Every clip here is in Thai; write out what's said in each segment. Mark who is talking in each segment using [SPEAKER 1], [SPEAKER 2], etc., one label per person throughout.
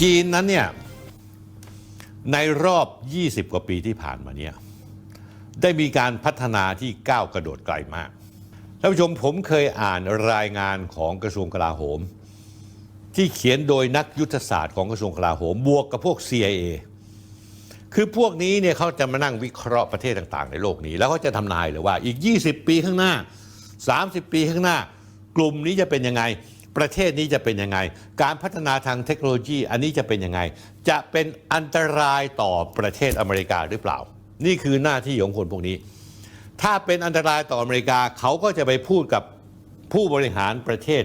[SPEAKER 1] จีนนั้นเนี่ยในรอบ 20 กว่าปีที่ผ่านมาเนี่ยได้มีการพัฒนาที่ก้าวกระโดดไกลมากท่านผู้ชมผมเคยอ่านรายงานของกระทรวงกลาโหม ที่เขียนโดยนักยุทธศาสตร์ของกระทรวงกลาโหม บวกกับพวก CIA คือพวกนี้เนี่ยเขาจะมานั่งวิเคราะห์ประเทศต่างๆ ในโลกนี้ แล้วเขาจะทำนายเลยว่าอีก 20 ปีข้างหน้า 30 ปีข้างหน้า กลุ่มนี้จะเป็นยังไง ประเทศนี้จะเป็นยังไง การพัฒนาทางเทคโนโลยีอันนี้จะเป็นยังไง จะเป็นอันตรายต่อประเทศอเมริกาหรือเปล่า นี่คือหน้าที่ของคนพวกนี้ ถ้าเป็นอันตรายต่ออเมริกาเขาก็จะไปพูดกับผู้บริหารประเทศ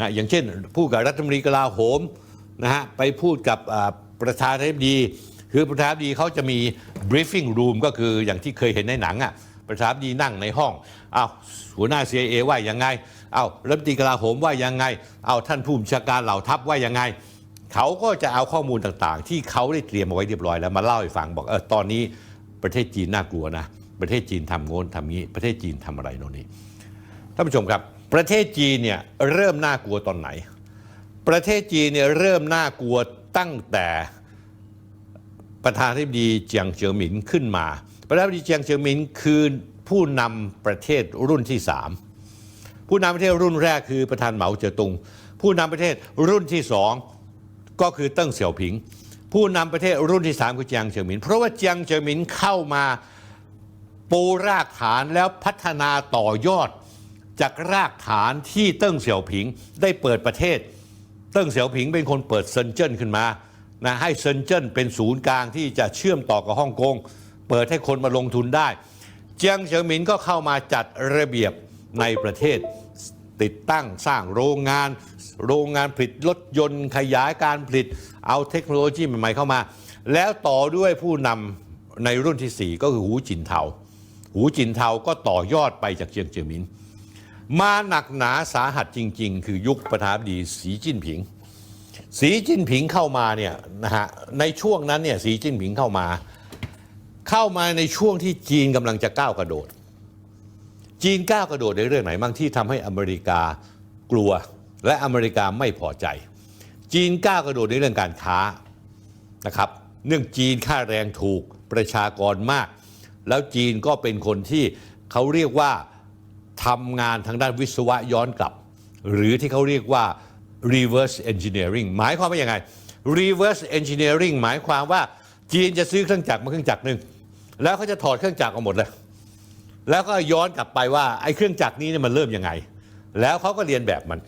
[SPEAKER 1] นะอย่างเช่น พูดกับรัฐมนตรีกลาโหมนะฮะไปพูดกับประธานาธิบดี คือประธานาธิบดีเขาจะมี briefing room ก็คืออย่างที่เคยเห็นในหนังอะประธานาธิบดีนั่งในห้องอ้าวหัวหน้า CIA ว่ายังไง เอ้ารัฐมนตรีกลาโหมว่ายังไง เอาท่านผู้บัญชาการเหล่าทัพว่ายังไง เขาก็จะเอาข้อมูลต่างๆ ที่เขาได้เตรียมเอาไว้เรียบร้อยแล้วมาเล่าให้ฟังบอกเออตอนนี้ประเทศจีนน่ากลัวนะ ประเทศจีนทำโน้นทำนี้ ประเทศจีนทำอะไรโน่นนี่ท่านผู้ชมครับ ประเทศจีนเนี่ยเริ่มน่ากลัวตอนไหน ประเทศจีนเนี่ยเริ่มน่ากลัวตั้งแต่ประธานาธิบดีเจียงเฉียวหมินขึ้นมา ประธานาธิบดีเจียงเฉียวหมินคือผู้นำประเทศรุ่นที่สาม ผู้นำประเทศรุ่นแรกคือประธานเหมาเจ๋อตุง ผู้นำประเทศรุ่นที่สองก็คือเติ้งเสี่ยวผิง ผู้นำประเทศรุ่นที่สามคือเจียงเฉียวหมิน เพราะว่าเจียงเฉียวหมินเข้ามาปูรากฐานแล้วพัฒนาต่อยอด จากรากฐานที่เติ้งเสี่ยวผิงได้เปิดประเทศ เติ้งเสี่ยวผิงเป็นคนเปิดเซินเจิ้นขึ้นมานะให้เซินเจิ้นเป็นศูนย์กลางที่จะเชื่อมต่อกับฮ่องกง เปิดให้คนมาลงทุนได้ เจียงเฉิงหมินก็เข้ามาจัดระเบียบ ในประเทศ ติดตั้งสร้างโรงงาน โรงงานผลิตรถยนต์ ขยายการผลิต เอาเทคโนโลยีใหม่ๆเข้ามา แล้วต่อด้วยผู้นำในรุ่นที่ 4 ก็คือหูจินเทา หูจินเทาก็ต่อยอดไปจากเจียงเฉิงหมินมาหนักหนาสาหัสจริง ๆ คือยุคประธานาธิบดีสีจิ้นผิง สีจิ้นผิงเข้ามาเนี่ยนะฮะในช่วงนั้นเนี่ยสีจิ้นผิงเข้ามา เข้ามาในช่วงที่จีนกำลังจะก้าวกระโดด จีนก้าวกระโดดในเรื่องไหนบ้างที่ทำให้อเมริกากลัว และอเมริกาไม่พอใจ จีนก้าวกระโดดในเรื่องการค้านะครับ เนื่องจีนค่าแรงถูกประชากรมาก แล้วจีนก็เป็นคนที่เขาเรียกว่าทำงานทางด้านวิศวะย้อนกลับ หรือที่เขาเรียกว่า reverse engineering หมายความว่าอยังไง reverse engineering หมายความว่าจีนจะซื้อเครื่องจักรมาเครื่องจักรหนึ่งแล้วเขาจะถอดเครื่องจักรออกหมดเลย แล้วก็ย้อนกลับไปว่าไอ้เครื่องจักรนี้เนี่ยมันเริ่มยังไง แล้วเขาก็เรียนแบบมัน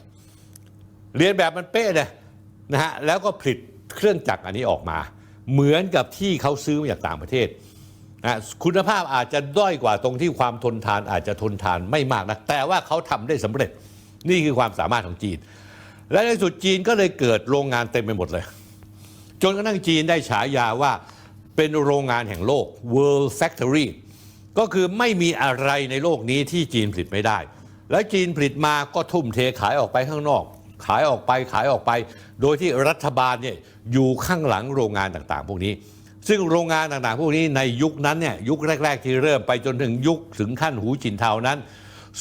[SPEAKER 1] เรียนแบบมันเป๊ะเลยนะฮะแล้วก็ผลิตเครื่องจักรอันนี้ออกมา เหมือนกับที่เขาซื้อมาจากต่างประเทศนะคุณภาพอาจจะด้อยกว่าตรงที่ความทนทานอาจจะทนทานไม่มากนะแต่ว่าเขาทำได้สำเร็จนี่คือความสามารถของจีน และในสุดจีนก็เลยเกิดโรงงานเต็มไปหมดเลย จนกระทั่งจีนได้ฉายาว่าเป็นโรงงานแห่งโลก World Factory ก็คือไม่มีอะไรในโลกนี้ที่จีนผลิตไม่ได้ แล้วจีนผลิตมาก็ทุ่มเทขายออกไปข้างนอก ขายออกไปขายออกไป โดยที่รัฐบาลเนี่ยอยู่ข้างหลังโรงงานต่างๆ พวกนี้ ซึ่งโรงงานต่างๆ พวกนี้ในยุคนั้นเนี่ยยุคแรก ๆ ที่เริ่มไปจนถึงยุคถึงขั้นหูจินเทานั้น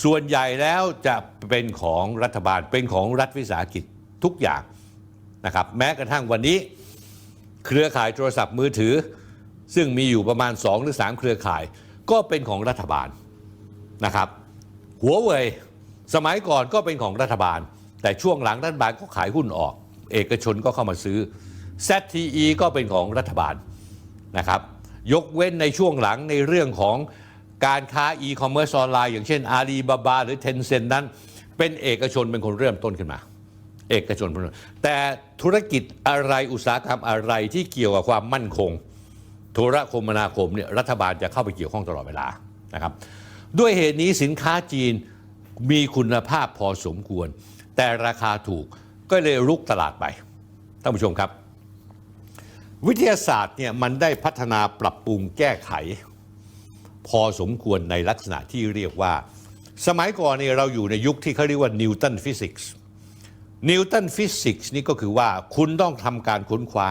[SPEAKER 1] ส่วนใหญ่แล้วจะเป็นของรัฐบาลเป็นของรัฐวิสาหกิจทุกอย่างนะครับแม้กระทั่งวันนี้ เครือข่ายโทรศัพท์มือถือ ซึ่งมีอยู่ประมาณ 2 หรือ 3 เครือข่าย ก็เป็นของรัฐบาลนะครับหัวเว่ยสมัยก่อนก็เป็นของรัฐบาล แต่ช่วงหลังรัฐบาลก็ขายหุ้นออก เอกชนก็เข้ามาซื้อ ZTE ก็เป็นของรัฐบาลนะครับยกเว้นในช่วงหลังในเรื่องของการค้าอีคอมเมิร์ซออนไลน์อย่างเช่นอาลีบาบาหรือ Tencent นั้น เป็นเอกชนเป็นคนเริ่มต้นขึ้นมา เอกชนเป็นแต่ธุรกิจอะไรอุตสาหกรรมอะไรที่เกี่ยวกับความมั่นคง โทรคมนาคมเนี่ยรัฐบาลจะเข้าไปเกี่ยวข้องตลอดเวลานะครับด้วยเหตุนี้สินค้าจีนมีคุณภาพพอสมควร แต่ราคาถูกก็เลยลุกตลาดไปท่านผู้ชมครับ วิทยาศาสตร์เนี่ยมันได้พัฒนาปรับปรุงแก้ไข พอสมควรในลักษณะที่เรียกว่า สมัยก่อนเนี่ยเราอยู่ในยุคที่เขาเรียกว่านิวตันฟิสิกส์นิวตันฟิสิกส์นี่ก็คือว่าคุณต้องทำการค้นคว้า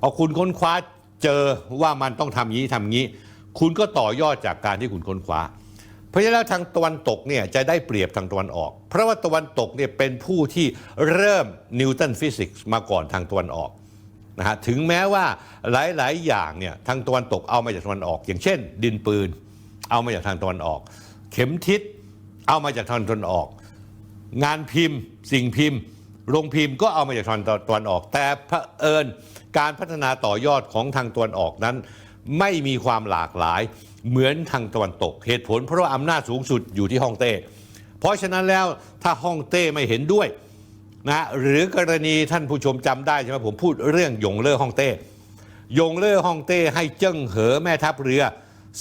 [SPEAKER 1] พอคุณค้นคว้า เจอว่ามันต้องทำงนี้ทำงนี้ คุณก็ต่อยอดจากการที่คุณค้นคว้าเพราะฉะนั้นทางตะวันตกเนี่ยจะได้เปรียบทางตะวันออก เพราะว่าตะวันตกเนี่ยเป็นผู้ที่เริ่มนิวตันฟิสิกส์มาก่อนทางตะวันออกนะฮะถึงแม้ว่าหลาย ๆ อย่างเนี่ยทางตะวันตกเอามาจากตะวันออก อย่างเช่น ดินปืน เอามาจากทางตะวันออก เข็มทิศเอามาจากทางตะวันออก งานพิมพ์ สิ่งพิมพ์ โรงพิมพ์ก็เอามาจากทางตะวันออก แต่เผอิญการพัฒนาต่อยอดของทางตะวันออกนั้น ไม่มีความหลากหลายเหมือนทางตะวันตก เหตุผลเพราะว่าอำนาจสูงสุดอยู่ที่ฮ่องเต้ เพราะฉะนั้นแล้วถ้าฮ่องเต้ไม่เห็นด้วยนะหรือกรณีท่านผู้ชมจำได้ใช่ไหมผมพูดเรื่องยงเล่อฮ่องเต้ยงเล่อฮ่องเต้ให้เจิ้งเหอแม่ทัพเรือ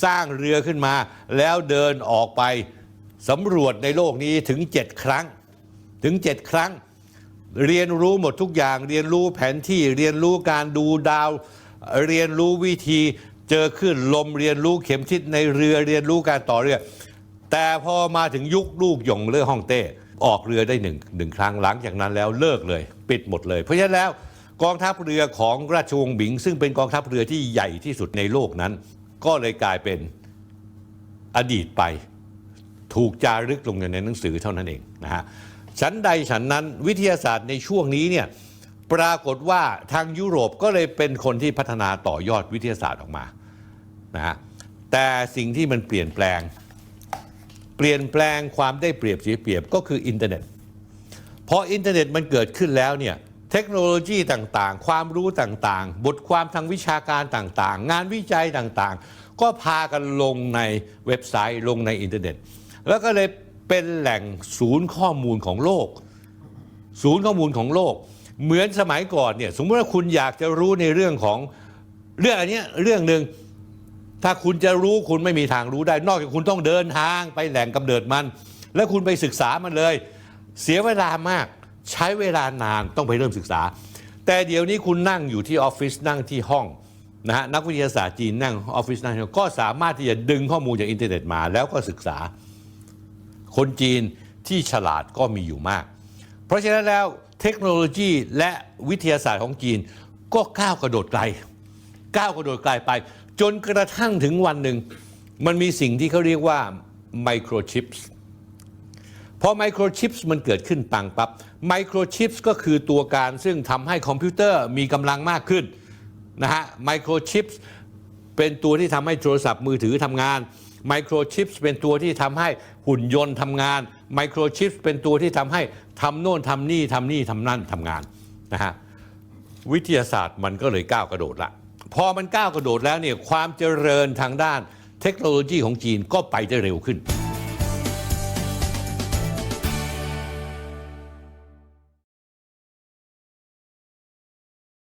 [SPEAKER 1] สร้างเรือขึ้นมา แล้วเดินออกไปสำรวจในโลกนี้ถึง 7 ครั้งถึง 7 ครั้ง เรียนรู้หมดทุกอย่าง เรียนรู้แผนที่เรียนรู้การดูดาว เรียนรู้วิธีเจอคลื่นลมเรียนรู้เข็มทิศในเรือเรียนรู้การต่อเรือ แต่พอมาถึงยุคลูกหยงเล่อฮ่องเต้ออกเรือได้หนึ่งหนึ่งครั้งหลังจากนั้นแล้วเลิกเลย ปิดหมดเลย เพราะฉะนั้นแล้วกองทัพเรือของราชวงศ์หมิง ซึ่งเป็นกองทัพเรือที่ใหญ่ที่สุดในโลกนั้น ก็เลยกลายเป็นอดีตไป ถูกจารึกลงในหนังสือเท่านั้นเองนะฮะ ฉันใดฉันนั้นวิทยาศาสตร์ในช่วงนี้เนี่ยปรากฏว่าทางยุโรปก็เลยเป็นคนที่พัฒนาต่อยอดวิทยาศาสตร์ออกมานะฮะแต่สิ่งที่มันเปลี่ยนแปลง เปลี่ยนแปลงความได้เปรียบเสียเปรียบก็คืออินเทอร์เน็ตพออินเทอร์เน็ตมันเกิดขึ้นแล้วเนี่ยเทคโนโลยีต่างๆ ความรู้ต่างๆ บทความทางวิชาการต่างๆ งานวิจัยต่างๆ ก็พากันลงในเว็บไซต์ลงในอินเทอร์เน็ต แล้วก็เลย เป็นแหล่งศูนย์ข้อมูลของโลก ศูนย์ข้อมูลของโลก เหมือนสมัยก่อนเนี่ยสมมติว่าคุณอยากจะรู้ในเรื่องของเรื่องอันนี้เรื่องหนึ่งถ้าคุณจะรู้คุณไม่มีทางรู้ได้ นอกจากคุณต้องเดินทางไปแหล่งกำเนิดมัน แล้วคุณไปศึกษามันเลย เสียเวลามากใช้เวลานานต้องไปเริ่มศึกษา แต่เดี๋ยวนี้คุณนั่งอยู่ที่ออฟฟิศนั่งที่ห้องนะฮะนักวิทยาศาสตร์จีนนั่งออฟฟิศนั่งก็สามารถที่จะดึงข้อมูลจากอินเทอร์เน็ตมาแล้วก็ศึกษา คนจีนที่ฉลาดก็มีอยู่มาก เพราะฉะนั้นแล้วเทคโนโลยีและวิทยาศาสตร์ของจีนก็ก้าวกระโดดไกล ก้าวกระโดดไกลไป จนกระทั่งถึงวันหนึ่ง มันมีสิ่งที่เขาเรียกว่าไมโครชิปส์พอไมโครชิปส์มันเกิดขึ้นปังปับ๊บไมโครชิปส์ก็คือตัวการซึ่งทำให้คอมพิวเตอร์มีกำลังมากขึ้นนะฮะไมโครชิปส์เป็นตัวที่ทำให้โทรศัพท์มือถือทำงาน ไมโครชิปเป็นตัวที่ทำให้หุ่นยนต์ทำงานไมโครชิปเป็นตัวที่ทำให้ทำโน่นทำนี่ทำนี่ทำนั่นทำงานนะฮะวิทยาศาสตร์มันก็เลยก้าวกระโดดละพอมันก้าวกระโดดแล้วเนี่ยความเจริญทางด้านเทคโนโลยีของจีนก็ไปได้เร็วขึ้น